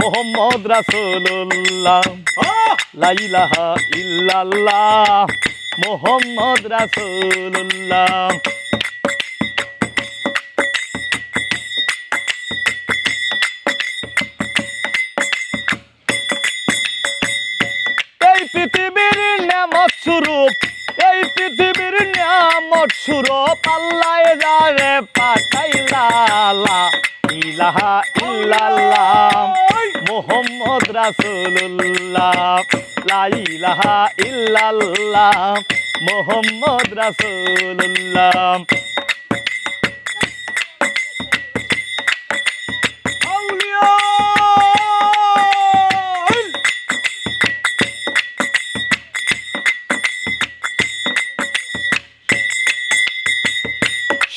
মোহাম্মদ রাসূলুল্লাহ। লা ইলাহা ইল্লাল্লাহ। মোহাম্মদ রাসূলুল্লাহ। এই পৃথিবীর নিয়ামত স্বরূপ, এই পৃথিবীর নিয়ামত স্বরূপ আল্লাহ যারে পাঠাইলা ইলাহা ইল্লাল্লাহ। মোহাম্মদ রাসূলুল্লাহ লা ইলাহা ইল্লাল্লাহ মোহাম্মদ রাসূলুল্লাহ।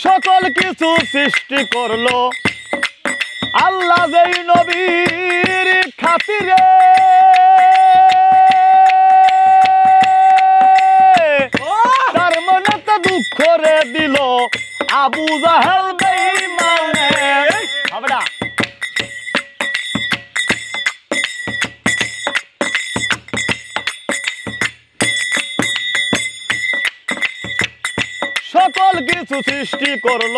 সকল কিছু সৃষ্টি করল আল্লাহ যেই খাতিরে তার মনে তো দুঃখ রে দিল। আবু জাহেল সকল কিছু সৃষ্টি করল।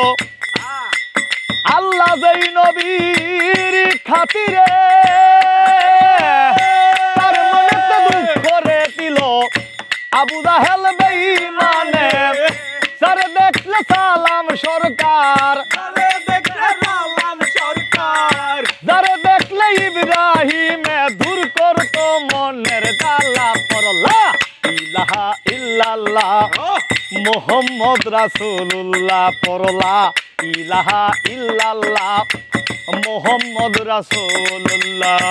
আল্লাহ যেই নবীর খাতিরে। তার মনে তো দুঃখ রে দিল আবু জাহেল বেঈমানে। স্যার দেখলে সালাম সরকার। যারে দেখলে ইব্রাহিমে দূর করতো মনের পরলা। ইলাহা ইল্লাল্লাহ। মোহাম্মদ রাসূলুল্লাহ পরলা। ইলাহা ইল্লাল্লাহ। মোহাম্মদ রাসূলুল্লাহ।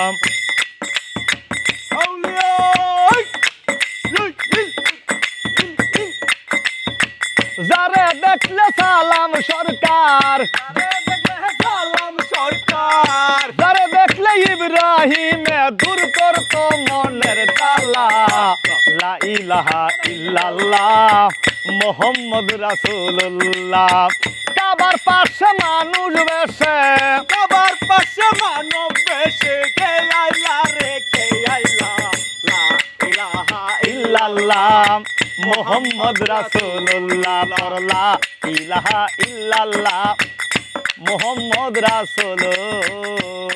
যারে দেখলে সালাম সরকার। যারে দেখলে ইব্রাহিমে দূর করতো মনের তালা। লা ইলাহা ইল্লাল্লাহ মোহাম্মদ রাসূলুল্লাহ। কাবার পাশে মানুষ বেশে। কাবার পাশে মানব বেশে। কে আইলা রে, কে আইলা লা ইলাহা ইল্লাল্লাহ। মোহাম্মদ রাসূলুল্লাহ পড়লা ইলাহা ইল্লাল্লাহ। মোহাম্মদ রাসূলুল্লাহ।